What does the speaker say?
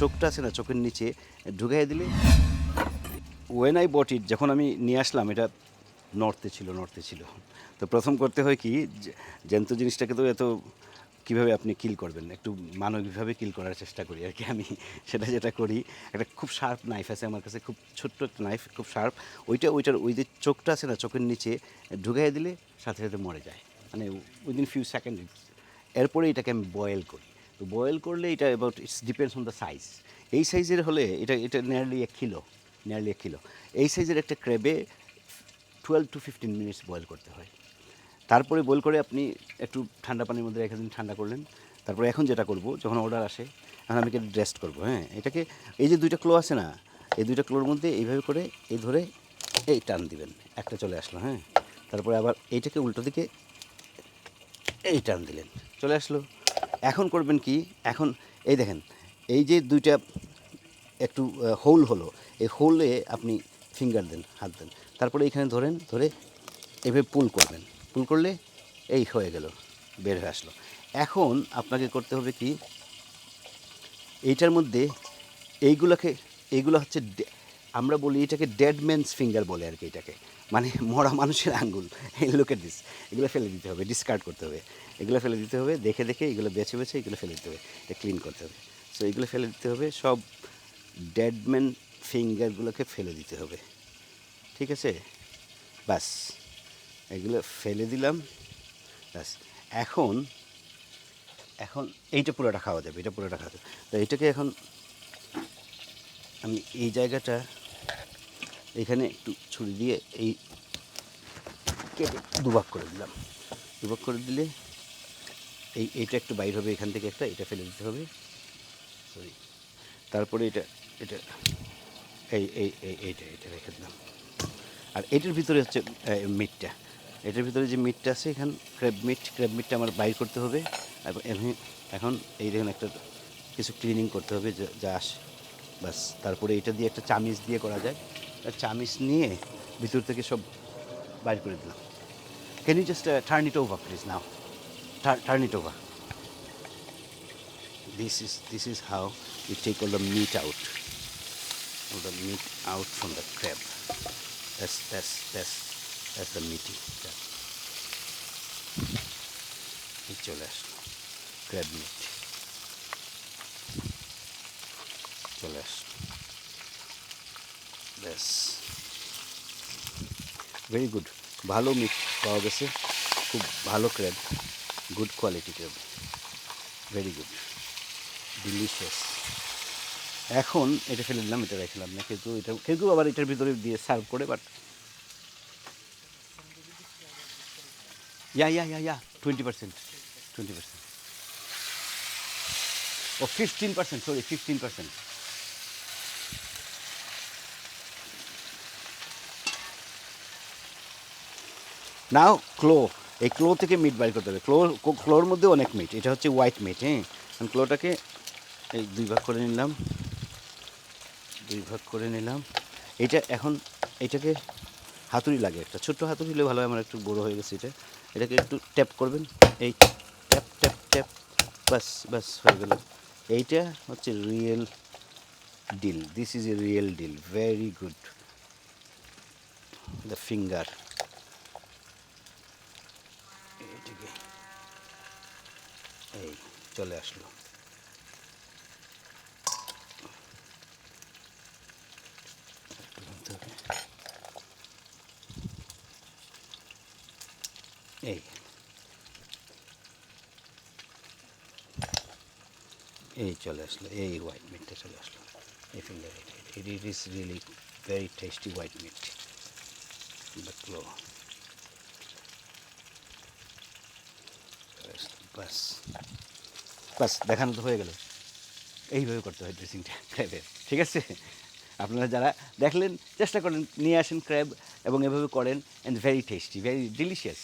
চোখটা আছে না, চোখের নিচে ঢুকাই দিলে ওয়েন আই বট ইট যখন আমি নিয়ে আসলাম, এটা নর্থে ছিল নর্থে ছিল। তো প্রথম করতে হয় কি জ্যান্ত জিনিসটাকে তো এত কীভাবে আপনি কিল করবেন? একটু মানবিকভাবে কিল করার চেষ্টা করি আর কি আমি। সেটা যেটা করি, একটা খুব শার্প নাইফ আছে আমার কাছে, খুব ছোট্ট একটা নাইফ খুব শার্প ওইটা, ওইটার, ওই যে চোখটা আছে না, চোখের নিচে ঢুকাই দিলে সাথে সাথে মরে যায়। মানে উইদিন ফিউ সেকেন্ড এরপরে এটাকে আমি বয়েল করি। তো বয়েল করলে এটা about it's depends on the size এই সাইজের হলে এটা এটা নিয়ারলি এক কিলো নিয়ারলি এক কিলো এই সাইজের একটা ক্র্যাবে twelve to fifteen minutes boil করতে হয়। তারপরে বয়েল করে আপনি একটু ঠান্ডা পানির মধ্যে রেখে দিন ঠান্ডা করলেন। তারপরে এখন যেটা করব, যখন অর্ডার আসে, এখন আমি এটা ড্রেস্ট করব হ্যাঁ? এটাকে, এই যে দুইটা ক্লো আছে না, এই দুইটা ক্লোর মধ্যে এইভাবে করে, এই ধরে এই টান দিবেন। একটা চলে আসলো হ্যাঁ? তারপরে আবার এইটাকে উল্টো দিকে এই টান দিলেন। চলে আসলো। এখন করবেন কি? এখন এই দেখেন, এই যে দুইটা একটু হোল হলো, এই হোলে আপনি ফিঙ্গার দেন, হাত দেন। তারপরে এখানে ধরেন, ধরে এভাবে পুল করবেন। পুল করলে এই হয়ে গেল, বের হয়ে আসলো। এখন আপনাকে করতে হবে কি? এইটার মধ্যে এইগুলোকে, এইগুলো হচ্ছে আমরা বলি এটাকে ডেড ম্যানস ফিঙ্গার বলে আর কি এটাকে। মানে মরা মানুষের আঙ্গুল। এই লোকের দিস এগুলো ফেলে দিতে হবে ডিসকার্ড করতে হবে। এগুলো ফেলে দিতে হবে, দেখে দেখে এগুলো বেছে বেছে এগুলো ফেলে দিতে হবে। এটা ক্লিন করতে হবে। সো এগুলো ফেলে দিতে হবে, সব ডেড ম্যান ফিঙ্গারগুলোকে ফেলে দিতে হবে। ঠিক আছে? বাস এগুলো ফেলে দিলাম। ব্যাস। এখন এখন এইটা পুরোটা খাওয়া যাবে, এটা পুরোটা খাওয়া যাবে। তো এইটাকে এখন আমি এই জায়গাটা এখানে একটু ছুরি দিয়ে এই কেটে দুভাগ করে দিলাম। দুভাগ করে দিলে এই এটা একটু বাইর হবে এখান থেকে একটা, এটা ফেলে দিতে হবে। সরি তারপরে এটা এটা, এই এই এই, এইটা, এটা রেখে দিলাম। আর এটার ভিতরে হচ্ছে মিটটা এটার ভিতরে যে মিটটা আছে, এখান ক্র্যাব মিট ক্র্যাব মিটটা আমার বাইর করতে হবে। এখন এই দেখুন একটা কিছু ক্লিনিং করতে হবে যা- আসে বাস। তারপরে এটা দিয়ে একটা চামিচ দিয়ে করা যায়। একটা নিয়ে ভিতর থেকে সব বাইর করে দিলাম। Can you just turn it over please now turn it over this is this is how you take all the meat out all the meat out from the crab that's that's that's চলে আস crab meet চলে আসলো ব্যাস very good ভালো meet পাওয়া গেছে। খুব ভালো crab good quality crab very good delicious এখন এটা ফেলে দিলাম, এটা রেখেলাম না। কিন্তু এটা, কেউ আবার এটার ভিতরে দিয়ে সার্ভ করে but yeah yeah yeah yeah twenty percent twenty percent O fifteen percent sorry fifteen percent now claw এই ক্লো থেকে মিট বাইর করতে হবে। ক্লো ক্লোর মধ্যে অনেক মিট এটা হচ্ছে হোয়াইট মিট হ্যাঁ? আমি ক্লোটাকে এই দুই ভাগ করে নিলাম। দুই ভাগ করে নিলাম। এটা এখন এটাকে হাতুড়ি লাগে। একটা ছোট্ট হাতুড়ি হলে ভালো হয়, আমার একটু বড়ো হয়ে গেছে এটা। এটাকে একটু ট্যাপ করবেন। এই ট্যাপ ট্যাপ ট্যাপ বাস বাস হয়ে গেল। এইটা হচ্ছে real deal this is a real deal very good the finger চলে আসলো। এই। এই চলে আসলো, এই হোয়াইট মিটটা চলে আসলো। এই finger it it is really very tasty white meat but লো বাস। বাস দেখানো তো হয়ে গেল। এইভাবে করতে হয় ড্রেসিংটা ক্র্যাবের ঠিক আছে? আপনারা যারা দেখলেন, চেষ্টা করেন, নিয়ে আসেন ক্র্যাব এবং এভাবে করেন and very tasty very delicious